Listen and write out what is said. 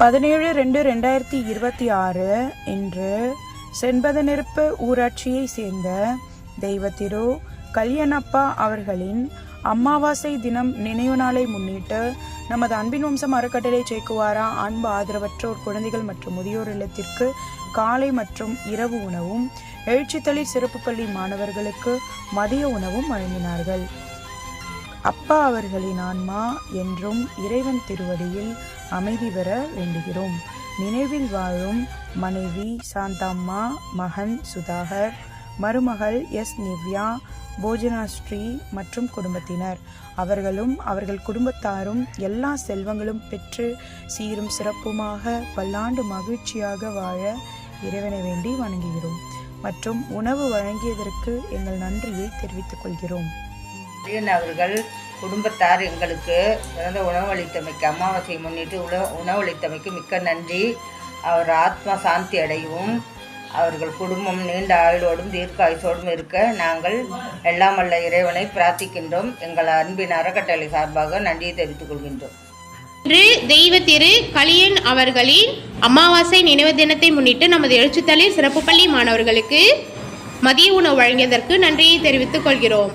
பதினேழு ரெண்டு ரெண்டாயிரத்தி இருபத்தி ஆறு இன்று செண்பதநெருப்பு ஊராட்சியை சேர்ந்த தெய்வத்திரு கல்யாணப்பா அவர்களின் அமாவாசை தினம் நினைவு நாளை முன்னிட்டு நமது அன்பின் வம்சம் அறக்கட்டளை சேக்குவாரா அன்பு ஆதரவற்றோர் குழந்தைகள் மற்றும் முதியோர் இல்லத்திற்கு காலை மற்றும் இரவு உணவும் எழுச்சித்தளிர் சிறப்பு பள்ளி மாணவர்களுக்கு மதிய உணவும் வழங்கினார்கள். அப்பா அவர்களின் ஆன்மா என்றும் இறைவன் திருவடியில் அமைதி பெற வேண்டுகிறோம். நினைவில் வாழும் மனைவி சாந்தாம்மா மகன் சுதாகர் மருமகள் எஸ் நிவ்யா போஜனாஸ்ரீ மற்றும் குடும்பத்தினர். அவர்களும் அவர்கள் குடும்பத்தாரும் எல்லா செல்வங்களும் பெற்று சீரும் சிறப்புமாக பல்லாண்டு மகிழ்ச்சியாக வாழ இறைவனை வேண்டி வணங்குகிறோம். மற்றும் உணவு வழங்கியதற்கு எங்கள் நன்றியை தெரிவித்துக் கொள்கிறோம். அரியன் அவர்கள் குடும்பத்தார் எங்களுக்கு சிறந்த உணவளித்தமைக்கு அமாவாசையை முன்னிட்டு உண உணவளித்தமைக்கு மிக்க நன்றி. அவர் ஆத்மா சாந்தி அடையவும் அவர்கள் குடும்பம் நீண்ட ஆயுளோடும் தீர்க்காயுசோடும் இருக்க நாங்கள் எல்லாம் வல்ல இறைவனை பிரார்த்திக்கின்றோம். எங்கள் அன்பின் அறக்கட்டளை சார்பாக நன்றியை தெரிவித்துக் கொள்கின்றோம். இன்று தெய்வ திரு கலியன் அவர்களின் அமாவாசை நினைவு தினத்தை முன்னிட்டு நமது எழுச்சித்தலை சிறப்பு பள்ளி மாணவர்களுக்கு மதிய உணவு வழங்கியதற்கு நன்றியை தெரிவித்துக் கொள்கிறோம்.